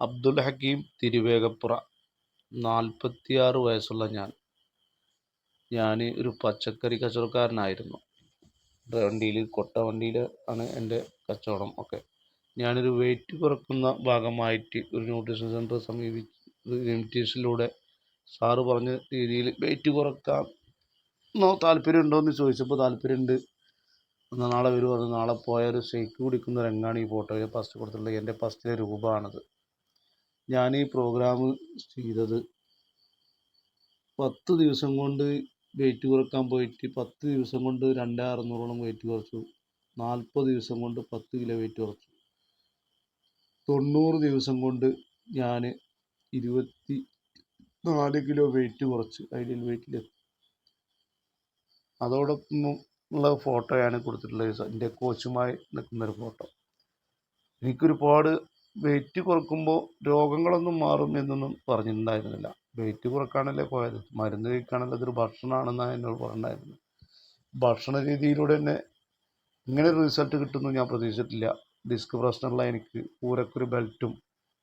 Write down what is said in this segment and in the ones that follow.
അബ്ദുൽ ഹക്കീം തിരുവേഗപ്പുറ. നാൽപ്പത്തിയാറ് വയസ്സുള്ള ഞാൻ. ഞാൻ ഒരു പച്ചക്കറി കച്ചവടക്കാരനായിരുന്നു. വണ്ടിയിൽ കൊട്ട വണ്ടിയിൽ ആണ് എന്റെ കച്ചവടം ഒക്കെ. ഞാനൊരു വെയിറ്റ് കുറക്കുന്ന ഭാഗമായിട്ട് ഒരു ന്യൂട്രീഷൻ സെന്റർ സമീപിച്ച് ന്യൂട്രീഷനിലൂടെ സാറ് പറഞ്ഞ രീതിയിൽ വെയിറ്റ് കുറക്കാം എന്നോ താല്പര്യമുണ്ടോ എന്ന് ചോദിച്ചപ്പോൾ താല്പര്യമുണ്ട്. എന്നാൽ നാളെ വരുമോ നാളെ പോയാൽ ഒരു ഷേക്ക് കുടിക്കുന്ന രംഗമാണ് ഈ ഫോട്ടോയിൽ ഫസ്റ്റ് കൊടുത്തിട്ടുള്ളത്. എന്റെ ഫസ്റ്റിലെ രൂപമാണത്. ഞാൻ ഈ പ്രോഗ്രാം ചെയ്തത് പത്ത് ദിവസം കൊണ്ട് വെയിറ്റ് കുറയ്ക്കാൻ പോയിട്ട് പത്ത് ദിവസം കൊണ്ട് രണ്ട് അറുന്നൂറോളം വെയിറ്റ് കുറച്ചു. നാൽപ്പത് ദിവസം കൊണ്ട് പത്ത് കിലോ വെയിറ്റ് കുറച്ചു. തൊണ്ണൂറ് ദിവസം കൊണ്ട് ഞാൻ ഇരുപത്തി നാല് കിലോ വെയിറ്റ് കുറച്ച് ഐഡിയൽ വെയിറ്റിലെത്തി അതോടൊപ്പം ഉള്ള ഫോട്ടോയാണ് കൊടുത്തിട്ടുള്ളത് എന്റെ കോച്ചുമായി നിൽക്കുന്നൊരു ഫോട്ടോ എനിക്കൊരുപാട് വെയിറ്റ് കുറക്കുമ്പോൾ രോഗങ്ങളൊന്നും മാറും എന്നൊന്നും പറഞ്ഞിട്ടുണ്ടായിരുന്നില്ല. വെയിറ്റ് കുറക്കാണല്ലേ പോയത്? മരുന്ന് കഴിക്കാണല്ലോ അതൊരു ഭക്ഷണമാണെന്നാണ് എന്നോട് പറഞ്ഞിട്ടുണ്ടായിരുന്നത് ഭക്ഷണ രീതിയിലൂടെ തന്നെ ഇങ്ങനെ റിസൾട്ട് കിട്ടുമെന്ന് ഞാൻ പ്രതീക്ഷിച്ചിട്ടില്ല. ഡിസ്ക് പ്രശ്നമുള്ള എനിക്ക് ഊരക്കൊരു ബെൽറ്റും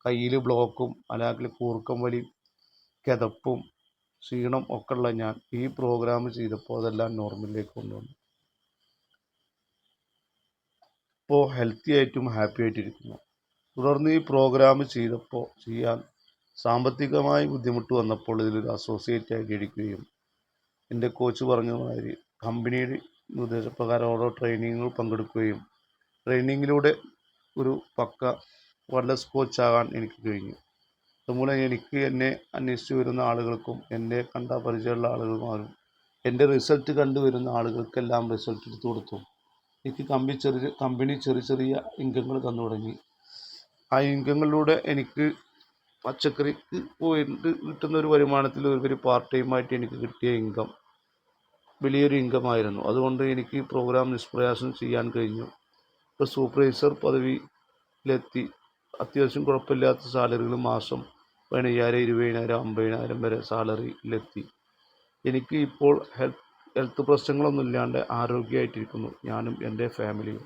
കയ്യിൽ ബ്ലോക്കും അല്ലെങ്കിൽ കൂർക്കം വലി കിതപ്പും ക്ഷീണം ഒക്കെ ഉള്ള ഞാൻ ഈ പ്രോഗ്രാം ചെയ്തപ്പോൾ അതെല്ലാം നോർമലിലേക്ക് കൊണ്ടുവന്നു. ഇപ്പോൾ ഹെൽത്തി ആയിട്ടും ഹാപ്പി ആയിട്ടിരിക്കുന്നു. തുടർന്ന് ഈ പ്രോഗ്രാം ചെയ്തപ്പോൾ ചെയ്യാൻ സാമ്പത്തികമായി ബുദ്ധിമുട്ട് വന്നപ്പോൾ ഇതിലൊരു അസോസിയേറ്റ് ആയിട്ട് ഇരിക്കുകയും എന്റെ കോച്ച് പറഞ്ഞ മാതിരി കമ്പനിയുടെ നിർദ്ദേശപ്രകാരം ഓരോ ട്രെയിനിങ്ങുകൾ പങ്കെടുക്കുകയും ട്രെയിനിങ്ങിലൂടെ ഒരു പക്ക വല്ലസ് കോച്ചാകാൻ എനിക്ക് കഴിഞ്ഞു. അതുമൂലം എനിക്ക് എന്നെ അന്വേഷിച്ച് വരുന്ന ആളുകൾക്കും എന്നെ കണ്ട പരിചയമുള്ള ആളുകൾക്കും എന്റെ റിസൾട്ട് കണ്ടുവരുന്ന ആളുകൾക്കെല്ലാം റിസൾട്ട് എടുത്തു കൊടുത്തു. എനിക്ക് കമ്പനി ചെറിയ കമ്പനി ചെറിയ ചെറിയ ഇൻകങ്ങൾ തന്നു തുടങ്ങി. ആ ഇൻകങ്ങളിലൂടെ എനിക്ക് പച്ചക്കറിക്ക് പോയിട്ട് കിട്ടുന്ന ഒരു വരുമാനത്തിൽ ഒരു പാർട്ട് ടൈമായിട്ട് എനിക്ക് കിട്ടിയ ഇൻകം വലിയൊരു ഇൻകം ആയിരുന്നു. അതുകൊണ്ട് എനിക്ക് പ്രോഗ്രാം നിഷ്പ്രയാസം ചെയ്യാൻ കഴിഞ്ഞു. ഇപ്പോൾ സൂപ്പർവൈസർ പദവിയിലെത്തി. അത്യാവശ്യം കുഴപ്പമില്ലാത്ത സാലറികൾ മാസം പതിനയ്യായിരം ഇരുപതിനായിരം അമ്പതിനായിരം വരെ സാലറിയിലെത്തി എനിക്ക് ഇപ്പോൾ ഹെൽത്ത് ഹെൽത്ത് പ്രശ്നങ്ങളൊന്നും ഇല്ലാണ്ട് ആരോഗ്യമായിട്ടിരിക്കുന്നു. ഞാനും എന്റെ ഫാമിലിയും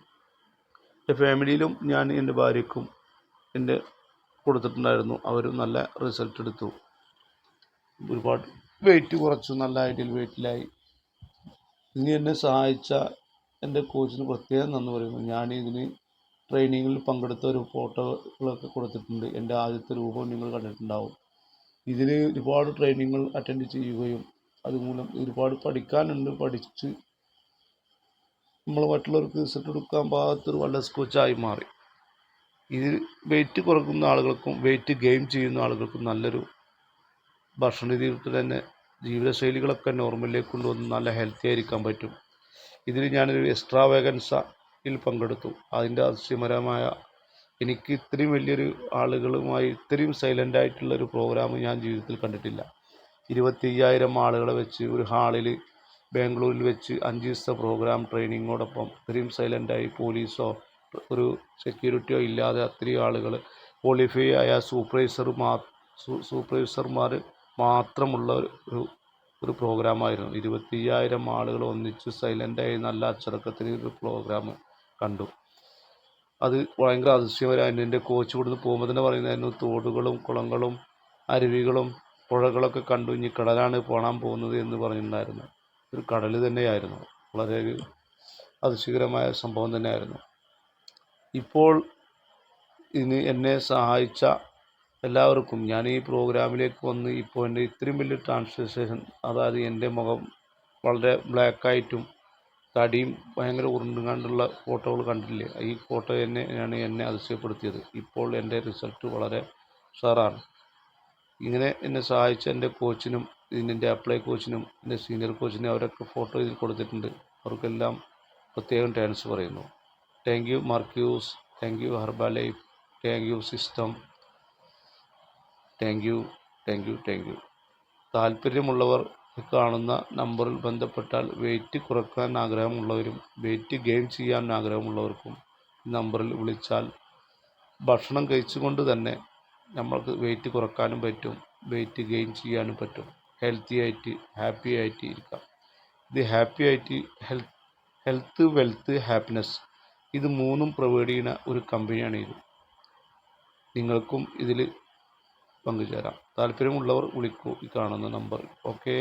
എന്റെ ഫാമിലിയിലും ഞാൻ എന്റെ ഭാര്യയ്ക്കും എന്റെ കൊടുത്തിട്ടുണ്ടായിരുന്നു. അവരും നല്ല റിസൾട്ട് എടുത്തു. ഒരുപാട് വെയിറ്റ് കുറച്ചു. നല്ല ഐഡിയൽ വെയിറ്റിലായി ഇനി എന്നെ സഹായിച്ച എന്റെ കോച്ചിന് പ്രത്യേകം നന്ദി പറയുന്നു. ഞാൻ ഇതിന് ട്രെയിനിങ്ങിൽ പങ്കെടുത്ത ഒരു ഫോട്ടോകളൊക്കെ കൊടുത്തിട്ടുണ്ട്. എന്റെ ആദ്യത്തെ രൂപം നിങ്ങൾ കണ്ടിട്ടുണ്ടാവും. ഇതിന് ഒരുപാട് ട്രെയിനിങ്ങുകൾ അറ്റൻഡ് ചെയ്യുകയും അതുമൂലം ഒരുപാട് പഠിക്കാനുണ്ട്. പഠിച്ച് നമ്മൾ മറ്റുള്ളവർക്ക് റിസൾട്ട് കൊടുക്കാൻ പാകത്തൊരു വല്ല സ്കോച്ചായി മാറി. ഇത് വെയിറ്റ് കുറക്കുന്ന ആളുകൾക്കും വെയിറ്റ് ഗെയിൻ ചെയ്യുന്ന ആളുകൾക്കും നല്ലൊരു ഭക്ഷണ രീതിയിൽ തന്നെ ജീവിതശൈലികളൊക്കെ നോർമലിലേക്ക് കൊണ്ടുവന്ന് നല്ല ഹെൽത്തി ആയിരിക്കാൻ പറ്റും. ഇതിൽ ഞാനൊരു എക്സ്ട്രാ വേഗൻസയിൽ പങ്കെടുത്തു. അതിന്റെ അതിശയപരമായ എനിക്ക് ഇത്രയും വലിയൊരു ആളുകളുമായി ഇത്രയും സൈലന്റ് ആയിട്ടുള്ള ഒരു പ്രോഗ്രാം ഞാൻ ജീവിതത്തിൽ കണ്ടിട്ടില്ല. ഇരുപത്തി അയ്യായിരം ആളുകളെ വെച്ച് ഒരു ഹാളിൽ ബാംഗ്ലൂരിൽ വെച്ച് അഞ്ച് ദിവസത്തെ പ്രോഗ്രാം ട്രെയിനിങ്ങോടൊപ്പം ഇത്രയും സൈലന്റായി പോലീസോ ഒരു സെക്യൂരിറ്റിയോ ഇല്ലാതെ അത്രയും ആളുകൾ ക്വാളിഫൈ ആയ സൂപ്പർവൈസർ മാ സൂപ്പർവൈസർമാർ മാത്രമുള്ള ഒരു ഒരു പ്രോഗ്രാമായിരുന്നു ഇരുപത്തിയ്യായിരം ആളുകൾ ഒന്നിച്ച് സൈലന്റായി നല്ല അച്ചടക്കത്തിൽ ഒരു പ്രോഗ്രാം കണ്ടു. അത് ഭയങ്കര അതിശയമായിരുന്നു എന്റെ കോച്ച് ഇവിടുന്ന് പോകുമ്പോൾ തന്നെ പറയുന്നതായിരുന്നു തോടുകളും കുളങ്ങളും അരുവികളും പുഴകളൊക്കെ കണ്ടു. ഇനി കടലാണ് പോകാൻ പോകുന്നത് എന്ന് പറഞ്ഞിട്ടുണ്ടായിരുന്നു. ഒരു കടൽ തന്നെയായിരുന്നു. വളരെ ഒരു അതിശയകരമായ സംഭവം തന്നെയായിരുന്നു. ഇപ്പോൾ ഇനി എന്നെ സഹായിച്ച എല്ലാവർക്കും ഞാൻ ഈ പ്രോഗ്രാമിലേക്ക് വന്ന് ഇപ്പോൾ എന്റെ ഇത്രയും വലിയ ട്രാൻസ്ലേഷൻ അതായത് എന്റെ മുഖം വളരെ ബ്ലാക്കായിട്ടും തടിയും ഭയങ്കര ഉരുണ്ടുകൊണ്ടുള്ള ഫോട്ടോകൾ കണ്ടില്ലേ ഈ ഫോട്ടോ എന്നെയാണ് എന്നെ അതിശയപ്പെടുത്തിയത്. ഇപ്പോൾ എന്റെ റിസൾട്ട് വളരെ ഉഷാറാണ്. ഇങ്ങനെ എന്നെ സഹായിച്ച എന്റെ കോച്ചിനും ഇതിന്റെ അപ്ലൈ കോച്ചിനും എന്റെ സീനിയർ കോച്ചിനും അവരൊക്കെ ഫോട്ടോ ഇതിൽ കൊടുത്തിട്ടുണ്ട്. അവർക്കെല്ലാം പ്രത്യേകം താങ്ക്സ് പറയുന്നു. Thank you Marcus thank you Herbalife thank you system thank you thank you thank you താല്പര്യമുള്ളവർ കാണുന്ന നമ്പറിൽ ബന്ധപ്പെട്ടാൽ വെയിറ്റ് കുറയ്ക്കാൻ ആഗ്രഹമുള്ളവരും വെയിറ്റ് ഗെയിൻ ചെയ്യാൻ ആഗ്രഹമുള്ളവർക്കും നമ്പറിൽ വിളിച്ചാൽ ഭക്ഷണം കഴിച്ചുകൊണ്ട് തന്നെ നമ്മൾക്ക് വെയിറ്റ് കുറക്കാനും പറ്റും വെയിറ്റ് ഗെയിൻ ചെയ്യാനും പറ്റും. ഹെൽത്തി ആയിട്ട് ഹാപ്പി ആയിട്ട് ഇരിക്കാം. ഇത് ഹാപ്പി ആയിട്ട് ഹെൽത്ത് വെൽത്ത് ഹാപ്പിനെസ് ഇത് മൂന്നും പ്രൊവൈഡ് ചെയ്യുന്ന ഒരു കമ്പനിയാണ് ഇത്. നിങ്ങൾക്കും ഇതിൽ പങ്കുചേരാം. താല്പര്യമുള്ളവർ വിളിക്കൂ ഈ കാണുന്ന നമ്പർ ഓക്കേ